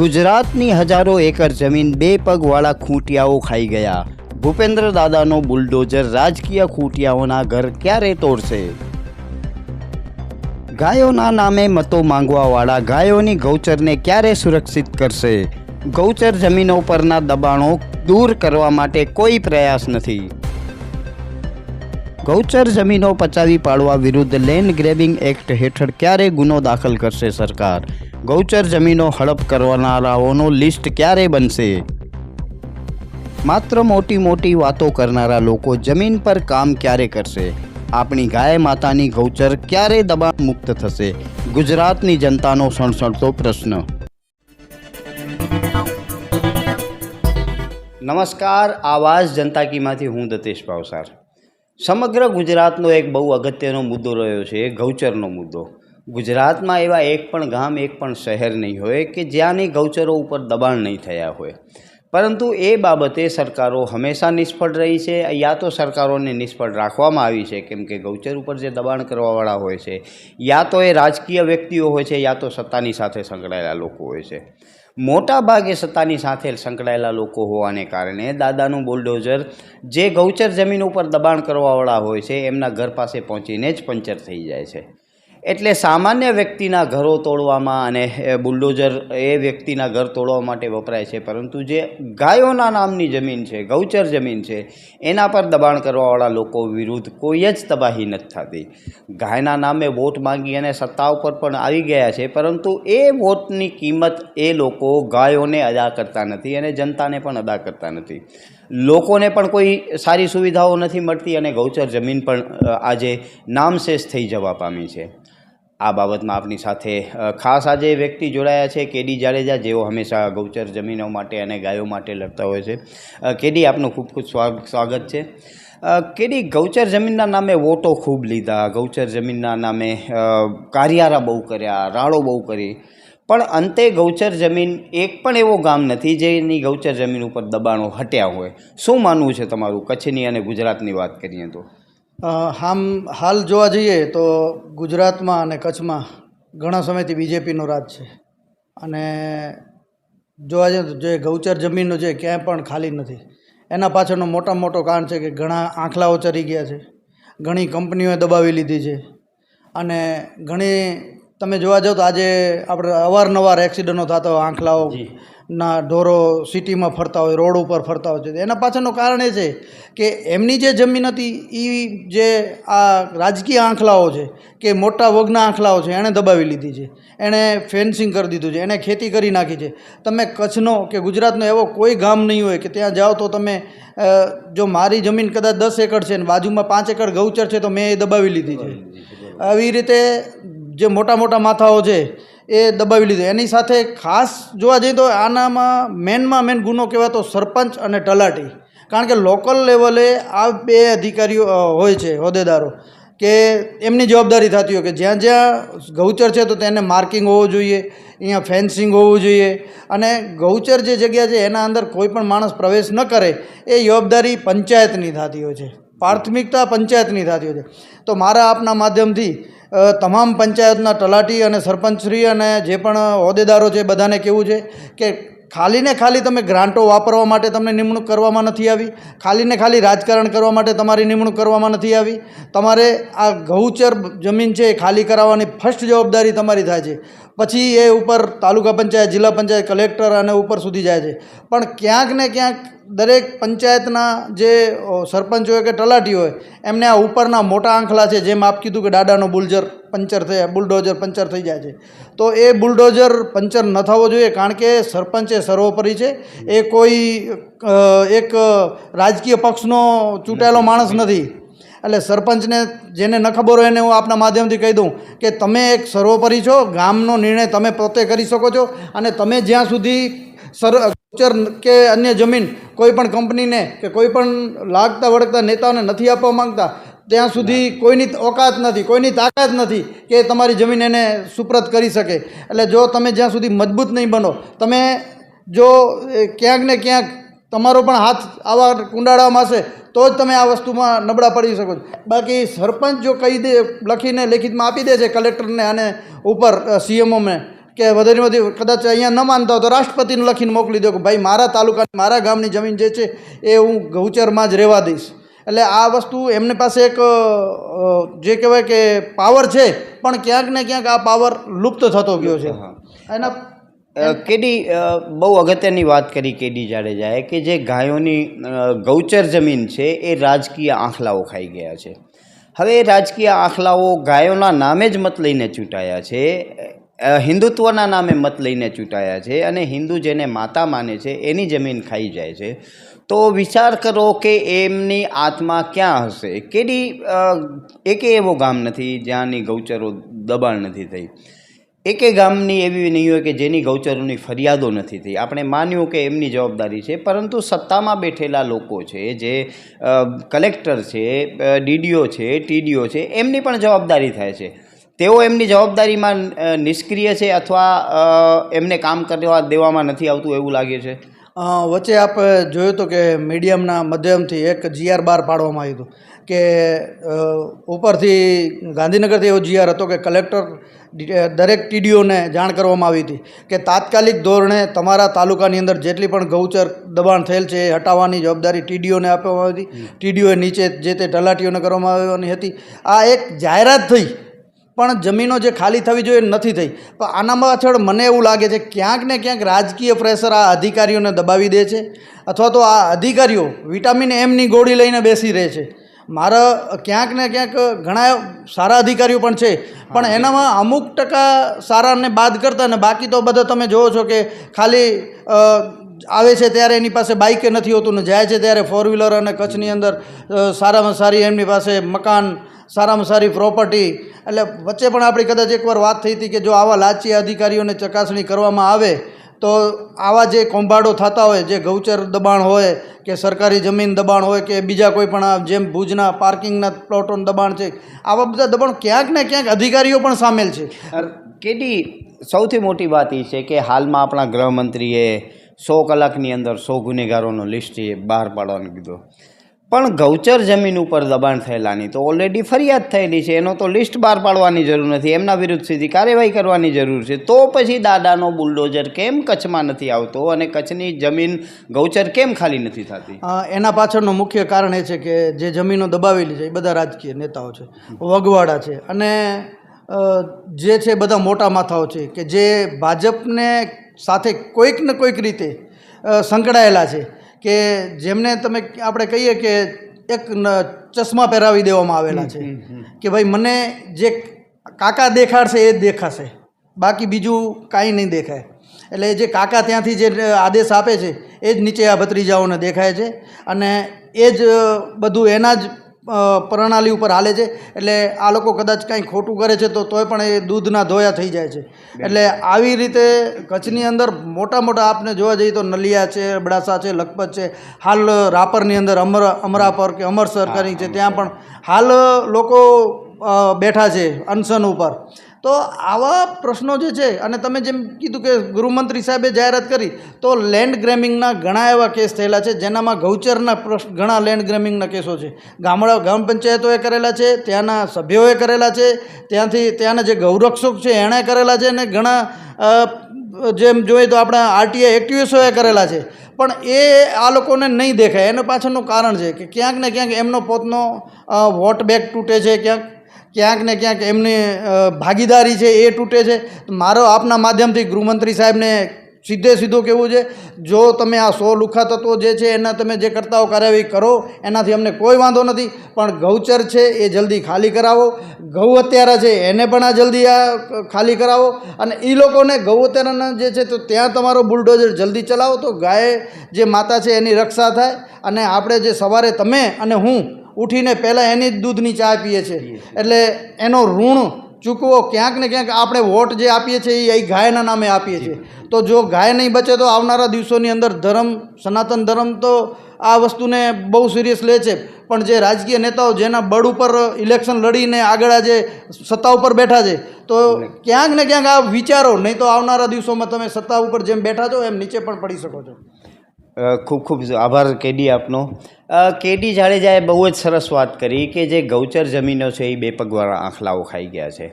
ગુજરાતની હજારો એકર જમીન બે પગવાળા ખૂંટિયાઓ ખાઈ ગયા. ભૂપેન્દ્ર દાદાનો બુલડોઝર રાજકીય ખૂંટિયાઓના ઘર ક્યારે તોડશે? ગાયોના નામે મતો માંગવાવાળા ગાયોની ગૌચરને ક્યારે સુરક્ષિત કરશે? ગૌચર જમીનો પરના દબાણો દૂર કરવા માટે કોઈ પ્રયાસ નથી. ગૌચર જમીનો પચાવી પાડવા વિરુદ્ધ લેન્ડ ગ્રેબિંગ એક્ટ હેઠળ ક્યારે ગુનો દાખલ કરશે સરકાર? ગૌચર જમીનો હડપ કરનારાઓનો લિસ્ટ ક્યારે બનશે? માત્ર મોટી મોટી વાતો કરનારા લોકો જમીન પર કામ ક્યારે કરશે? આપણી ગાય માતાની ગૌચર ક્યારે દબાણ મુક્ત થશે? ગુજરાતની જનતાનો સણસણતો પ્રશ્ન. નમસ્કાર, આવાજ જનતા કીમાંથી હું દતેશ ભાવસાર સમગ્ર ગુજરાતનો એક બહુ અગત્યનો મુદ્દો રહ્યો છે ગૌચરનો મુદ્દો. ગુજરાતમાં એવા એક પણ ગામ, એક પણ શહેર નહીં હોય કે જ્યાંની ગૌચરો ઉપર દબાણ નહીં થયા હોય. પરંતુ એ બાબતે સરકારો હંમેશા નિષ્ફળ રહી છે, યા તો સરકારોને નિષ્ફળ રાખવામાં આવી છે, કેમ કે ગૌચર ઉપર જે દબાણ કરવાવાળા હોય છે, યા તો એ રાજકીય વ્યક્તિઓ હોય છે, યા તો સત્તાની સાથે સંકળાયેલા લોકો હોય છે. મોટા ભાગે સત્તાની સાથે સંકળાયેલા લોકો હોવાને કારણે દાદાનું બુલડોઝર જે ગૌચર જમીન ઉપર દબાણ કરવાવાળા હોય છે, એમના ઘર પાસે પહોંચીને જ પંચર થઈ જાય છે. એટલે સામાન્ય વ્યક્તિના ઘરો તોડવામાં અને બુલડોઝર એ વ્યક્તિના ઘર તોડવા માટે વપરાય છે. પરંતુ જે ગાયોના નામની જમીન છે, ગૌચર જમીન છે, એના પર દબાણ કરવાવાળા લોકો વિરુદ્ધ કોઈ જ તબાહી નથી થતી. ગાયના નામે વોટ માંગી અને સત્તા ઉપર પણ આવી ગયા છે, પરંતુ એ વોટની કિંમત એ લોકો ગાયોને અદા કરતા નથી અને જનતાને પણ અદા કરતા નથી. લોકોને પણ કોઈ સારી સુવિધાઓ નથી મળતી અને ગૌચર જમીન પણ આજે નામશેષ થઈ જવા પામી છે. આ બાબતમાં આપની સાથે ખાસ આજે વ્યક્તિ જોડાયા છે કેડી જાડેજા, જેઓ હંમેશા ગૌચર જમીનો માટે અને ગાયો માટે લડતા હોય છે. કેડી આપનું ખૂબ ખૂબ સ્વાગત છે. કેડી ગૌચર જમીનના નામે વોટો ખૂબ લીધા, ગૌચર જમીનના નામે કારિયારા બહુ કર્યા, રાળો બહુ કરી. પણ અંતે ગૌચર જમીન એક પણ એવો ગામ નથી જેની ગૌચર જમીન ઉપર દબાણો હટ્યા હોય. શું માનવું છે તમારું કચ્છની અને ગુજરાતની વાત કરીએ તો? આમ હાલ જોવા જઈએ તો ગુજરાતમાં અને કચ્છમાં ઘણા સમયથી બીજેપીનો રાજ છે. અને જોવા જઈએ તો જે ગૌચર જમીનનો છે ક્યાંય પણ ખાલી નથી. એના પાછળનો મોટામાં મોટો કારણ છે કે ઘણા આંખલાઓ ચરી ગયા છે. ઘણી કંપનીઓએ દબાવી લીધી છે. અને ઘણી તમે જોવા જાઓ તો આજે આપણે અવારનવાર એક્સિડન્ટો થતા હોય આંખલાઓ ના ઢોરો સિટીમાં ફરતા હોય રોડ ઉપર ફરતા હોય છે. એના પાછળનું કારણ એ છે કે એમની જે જમીન હતી એ જે આ રાજકીય આંખલાઓ છે કે મોટા વગના આંખલાઓ છે એણે દબાવી લીધી છે. એણે ફેન્સિંગ કરી દીધું છે એણે ખેતી કરી નાખી છે. તમે કચ્છનો કે ગુજરાતનો એવો કોઈ ગામ નહીં હોય કે ત્યાં જાઓ તો તમે જો મારી જમીન કદાચ દસ એકર છે ને બાજુમાં પાંચ એકર ગૌચર છે તો મેં એ દબાવી લીધી છે. આવી રીતે જે મોટા મોટા માથાઓ છે, એ દબાવી લીધું. એની સાથે ખાસ જોવા જઈએ તો આનામાં મેનમાં મેન ગુનો કહેવાતો સરપંચ અને તલાટી. કારણ કે લોકલ લેવલે આ બે અધિકારીઓ હોય છે, હોદ્દેદારો, કે એમની જવાબદારી થતી હોય કે જ્યાં જ્યાં ગૌચર છે તો તેને માર્કિંગ હોવું જોઈએ, અહીંયા ફેન્સિંગ હોવું જોઈએ. અને ગૌચર જે જગ્યા છે એના અંદર કોઈ પણ માણસ પ્રવેશ ન કરે, એ જવાબદારી પંચાયતની થતી હોય છે. પ્રાથમિકતા પંચાયતની થતી હોય છે. તો મારા આપના માધ્યમથી તમામ પંચાયતના તલાટી અને સરપંચશ્રી અને જે પણ હોદ્દેદારો છે બધાને કેવું છે કે ખાલી ને ખાલી તમે ગ્રાન્ટો વાપરવા માટે તમને નિમણૂક કરવામાં નથી આવી ખાલી ને ખાલી રાજકારણ કરવા માટે તમારી નિમણૂક કરવામાં નથી આવી, તમારે આ ગૌચર જમીન છે એ ખાલી કરાવવાની ફર્સ્ટ જવાબદારી તમારી થાય છે. પછી એ ઉપર તાલુકા પંચાયત, જિલ્લા પંચાયત, કલેક્ટર અને ઉપર સુધી જાય છે. પણ ક્યાંક ને ક્યાંક દરેક પંચાયતના જે સરપંચ હોય કે તલાટી હોય, એમને આ ઉપરના મોટા આંખલા છે, જેમ આપ કીધું કે દાદાનો બુલજર પંચર થઈ બુલડોઝર પંચર થઈ જાય છે. તો એ બુલડોઝર પંચર ન થવો જોઈએ, કારણ કે સરપંચ એ સર્વોપરી છે. એ કોઈ એક રાજકીય પક્ષનો ચૂંટાયેલો માણસ નથી. એટલે સરપંચને જેને ન ખબર હોય એને હું આપના માધ્યમથી કહી દઉં કે તમે એક સર્વોપરી છો, ગામનો નિર્ણય તમે પોતે કરી શકો છો અને તમે જ્યાં સુધી સર ગોચર કે અન્ય જમીન કોઈ પણ કંપનીને કે કોઈ પણ લાગતા વળગતા નેતાઓને નથી આપવા માંગતા ત્યાં સુધી કોઈની ઓકાત નથી કોઈની તાકાત નથી કે તમારી જમીન એને સુપ્રત કરી શકે. એટલે જો તમે જ્યાં સુધી મજબૂત નહીં બનો તમે જો ક્યાંક ને ક્યાંક તમારો પણ હાથ આવા કુંડાળામાં હશે તો જ તમે આ વસ્તુમાં નબળા પડી શકો છો. બાકી સરપંચ જો કહી દે લખીને લેખિતમાં આપી દે છે કલેક્ટરને અને ઉપર સીએમઓને કે વધારે વધી કદાચ અહીંયા ન માનતા હોય તો રાષ્ટ્રપતિને લખીને મોકલી દો કે ભાઈ મારા તાલુકા મારા ગામની જમીન જે છે એ હું ગૌચરમાં જ રહેવા દઈશ. એટલે આ વસ્તુ એમની પાસે એક જે કહેવાય કે પાવર છે પણ ક્યાંક ને ક્યાંક આ પાવર લુપ્ત થતો ગયો છે. એના કેડી બહુ અગત્યની વાત કરી કેડી જાડેજાએ કે જે ગાયોની ગૌચર જમીન છે એ રાજકીય આંખલાઓ ખાઈ ગયા છે. હવે એ રાજકીય આંખલાઓ ગાયોના નામે જ મત લઈને ચૂંટાયા છે. હિન્દુત્વના નામે મત લઈને ચૂંટાયા છે અને હિન્દુ જેને માતા માને છે એની જમીન ખાઈ જાય છે. તો વિચાર કરો કે એમની આત્મા ક્યાં હશે? કેડી એકે એવો ગામ નથી જ્યાંની ગૌચરો દબાણ નથી થઈ. એકે ગામની એવી નહીં હોય કે જેની ગૌચરોની ફરિયાદો નથી થઈ. આપણે માન્યું કે એમની જવાબદારી છે, પરંતુ સત્તામાં બેઠેલા લોકો છે, જે કલેક્ટર છે ડીડીઓ છે, ટીડીઓ છે, એમની પણ જવાબદારી થાય છે. તેઓ એમની જવાબદારીમાં નિષ્ક્રિય છે અથવા એમને કામ કરવા દેવામાં નથી આવતું એવું લાગે છે? વચ્ચે આપ જોયું હતું કે મીડિયમના માધ્યમથી એક જીઆર બહાર પાડવામાં આવ્યું હતું કે ઉપરથી ગાંધીનગરથી એવો જીઆર હતો કે કલેક્ટર દરેક ટીડીઓને જાણ કરવામાં આવી હતી કે તાત્કાલિક ધોરણે તમારા તાલુકાની અંદર જેટલી પણ ગૌચર દબાણ થયેલ છે એ હટાવવાની જવાબદારી ટીડીઓને આપવામાં આવી હતી. ટીડીઓએ નીચે જે તે તલાટીઓને કરવામાં આવવાની હતી. આ એક જાહેરાત થઈ પણ જમીનો જે ખાલી થવી જોઈએ એ નથી થઈ. પણ આના પાછળ મને એવું લાગે છે ક્યાંક ને ક્યાંક રાજકીય પ્રેશર આ અધિકારીઓને દબાવી દે છે. અથવા તો આ અધિકારીઓ વિટામિન એમની ગોળી લઈને બેસી રહે છે. મારા ક્યાંક ને ક્યાંક ઘણા સારા અધિકારીઓ પણ છે. પણ એનામાં અમુક ટકા સારાને બાદ કરતા ને બાકી તો બધા તમે જુઓ છો કે ખાલી આવે છે ત્યારે એની પાસે બાઇકે નથી હોતું ને જાય છે ત્યારે ફોર વ્હીલર અને કચ્છની અંદર સારામાં સારી એમની પાસે મકાન સારામાં સારી પ્રોપર્ટી એટલે વચ્ચે પણ આપણી કદાચ એકવાર વાત થઈ હતી કે જો આવા લાચી અધિકારીઓને ચકાસણી કરવામાં આવે, તો આવા જે કૌભાંડો થતા હોય, જે ગૌચર દબાણ હોય, કે સરકારી જમીન દબાણ હોય, કે બીજા કોઈ પણ જેમ ભુજના પાર્કિંગના પ્લોટોનું દબાણ છે, આવા બધા દબાણ ક્યાંક ને ક્યાંક અધિકારીઓ પણ સામેલ છે. કેટલી સૌથી મોટી વાત એ છે કે હાલમાં આપણા ગૃહમંત્રીએ સો કલાકની અંદર સો ગુનેગારોનો લિસ્ટ એ બહાર પાડવાનું કીધું. પણ ગૌચર જમીન ઉપર દબાણ થયેલાની તો ઓલરેડી ફરિયાદ થયેલી છે. એનો તો લિસ્ટ બહાર પાડવાની જરૂર નથી. એમના વિરુદ્ધ સીધી કાર્યવાહી કરવાની જરૂર છે. તો પછી દાદાનો બુલડોઝર કેમ કચ્છમાં નથી આવતો અને કચ્છની જમીન ગૌચર કેમ ખાલી નથી થતી? એના પાછળનું મુખ્ય કારણ એ છે કે જે જમીનો દબાવેલી છે એ બધા રાજકીય નેતાઓ છે. વગવાડા છે. અને જે છે બધા મોટા માથાઓ છે કે જે ભાજપને સાથે કોઈક ને કોઈક રીતે સંકળાયેલા છે. કે જેમને તમે આપણે કહીએ કે એક ચશ્મા પહેરાવી દેવામાં આવેલા છે. કે ભાઈ મને જે કાકા દેખાડશે એ જ દેખાશે. બાકી બીજું કાંઈ નહીં દેખાય. એટલે જે કાકા ત્યાંથી જે આદેશ આપે છે એ જ નીચે આ ભત્રીજાઓને દેખાય છે. અને એ જ બધું એના જ પ્રણાલી ઉપર હાલે છે. એટલે આ લોકો કદાચ કાંઈ ખોટું કરે છે તો તોય પણ એ દૂધના ધોયા થઈ જાય છે. એટલે આવી રીતે કચ્છની અંદર મોટા મોટા આપને જોવા જઈએ તો નલિયા છે બડાસા છે લખપત છે હાલ રાપરની અંદર અમર અમરાપર કે અમરસર કરી છે ત્યાં પણ હાલ લોકો બેઠા છે અનશન ઉપર. તો આવા પ્રશ્નો જે છે, અને તમે જેમ કીધું કે ગૃહમંત્રી સાહેબે જાહેરાત કરી, તો લેન્ડ ગ્રેમિંગના ઘણા એવા કેસ થયેલા છે, જેનામાં ગૌચરના પ્રશ્ન ઘણા લેન્ડ ગ્રેમિંગના કેસો છે. ગામડા, ગ્રામ પંચાયતોએ કરેલા છે, ત્યાંના સભ્યોએ કરેલા છે, ત્યાંથી, ત્યાંના જે ગૌરક્ષક છે, એણે કરેલા છે, અને ઘણા જેમ જોઈએ તો આપણા આરટીઆઈ એક્ટિવિસ્ટોએ કરેલા છે. પણ એ આ લોકોને નહીં દેખાય. એના પાછળનું કારણ છે કે ક્યાંક ને ક્યાંક એમનો પોતનો વોટ બેંક તૂટે છે, ક્યાંક ક્યાંક ને ક્યાંક એમની ભાગીદારી છે એ તૂટે છે. મારો આપના માધ્યમથી ગૃહમંત્રી સાહેબને સીધે સીધું કેવું છે, જો તમે આ સો લુખા તત્વો જે છે એના તમે જે કરતા હો કાર્યવાહી કરો, એનાથી અમને કોઈ વાંધો નથી. પણ ગૌચર છે એ જલ્દી ખાલી કરાવો. ગૌ અત્યારા છે એને પણ આ જલ્દી આ ખાલી કરાવો. અને એ લોકોને ગૌ અત્યારાના જે છે તો ત્યાં તમારો બુલડોઝર જલ્દી ચલાવો. તો ગાય જે માતા છે એની રક્ષા થાય. અને આપણે જે સવારે તમે અને હું ઉઠીને પહેલાં એની જ દૂધની ચા પીએ છીએ એટલે એનો ઋણ ચૂકવો ક્યાંક ને ક્યાંક આપણે વોટ જે આપીએ છીએ એ ગાયના નામે આપીએ છીએ. તો જો ગાય નહીં બચે તો આવનારા દિવસોની અંદર ધર્મ સનાતન ધર્મ તો આ વસ્તુને બહુ સિરિયસ લે છે. પણ જે રાજકીય નેતાઓ જેના બળ ઉપર ઇલેક્શન લડીને આગળ આજે સત્તા ઉપર બેઠા છે તો ક્યાંક ને ક્યાંક આ વિચારો નહીં તો આવનારા દિવસોમાં તમે સત્તા ઉપર જેમ બેઠા છો એમ નીચે પણ પડી શકો છો. ખૂબ ખૂબ આભાર કેડી આપનો. કેડી જાડેજાએ બહુ જ સરસ વાત કરી કે જે ગૌચર જમીનો છે એ બે પગવાળા આંખલાઓ ખાઈ ગયા છે.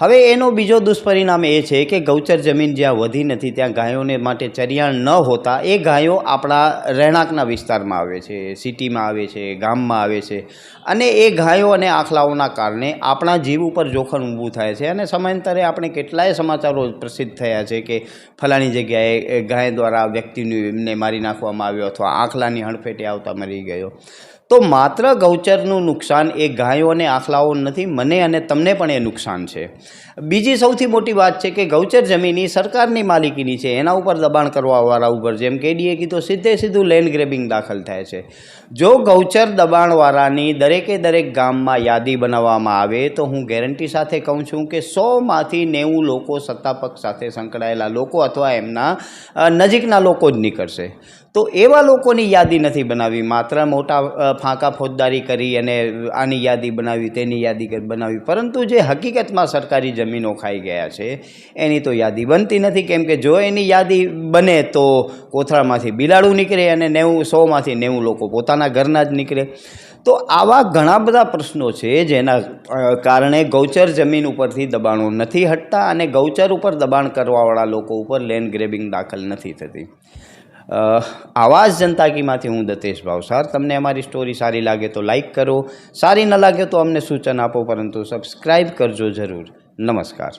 હવે એનો બીજો દુષ્પરિણામ એ છે કે ગૌચર જમીન જ્યાં વધી નથી, ત્યાં ગાયોને માટે ચરિયાણ ન હોતા, એ ગાયો આપણા રહેણાંકના વિસ્તારમાં આવે છે, સિટીમાં આવે છે, ગામમાં આવે છે. અને એ ગાયો અને આખલાઓના કારણે આપણા જીવ ઉપર જોખમ ઊભું થાય છે અને સમયાંતરે આપણે કેટલાય સમાચારો પ્રસિદ્ધ થયા છે કે ફલાણી જગ્યાએ ગાય દ્વારા વ્યક્તિને મારી નાખવામાં આવ્યો અથવા આખલાની હણફેટે આવતા મરી ગયો. તો માત્ર ગૌચરનું નુકસાન એ ગાયો અને આખલાઓ નથી, મને અને તમને પણ એ નુકસાન છે. બીજી સૌથી મોટી વાત છે કે ગૌચર જમીન સરકારની માલિકીની છે, એના ઉપર દબાણ કરવાવાળા ઉપર, જેમ કેડીએ કીધું, સીધે સીધું લેન્ડ ગ્રેબિંગ દાખલ થાય છે. જો ગૌચર દબાણવાળાની દરેકે દરેક ગામમાં યાદી બનાવવામાં આવે, તો હું ગેરંટી સાથે કહું છું કે સોમાંથી નેવું લોકો સત્તાપક્ષ સાથે સંકળાયેલા લોકો અથવા એમના નજીકના લોકો જ નીકળશે. તો એવા લોકોની યાદી નથી બનાવી. માત્ર મોટા ફાંકા ફોજદારી કરી અને આની યાદી બનાવી, તેની યાદી બનાવી. પરંતુ જે હકીકતમાં સરકારી જમીનો ખાઈ ગયા છે, એની તો યાદી બનતી નથી. કેમ કે જો એની યાદી બને તો કોથળામાંથી બિલાડું નીકળે અને નેવું, સોમાંથી નેવું લોકો પોતાના ઘરના જ નીકળે. તો આવા ઘણા બધા પ્રશ્નો છે જેના કારણે ગૌચર જમીન ઉપરથી દબાણો નથી હટતા અને ગૌચર ઉપર દબાણ કરવાવાળા લોકો ઉપર લેન્ડ ગ્રેબિંગ દાખલ નથી થતી. આવાજ જનતા કીમાંથી હું દતેશ ભાવસાર. તમને અમારી સ્ટોરી સારી લાગે તો લાઇક કરો. સારી ન લાગે તો અમને સૂચન આપો, પરંતુ સબસ્ક્રાઈબ કરજો જરૂર. નમસ્કાર.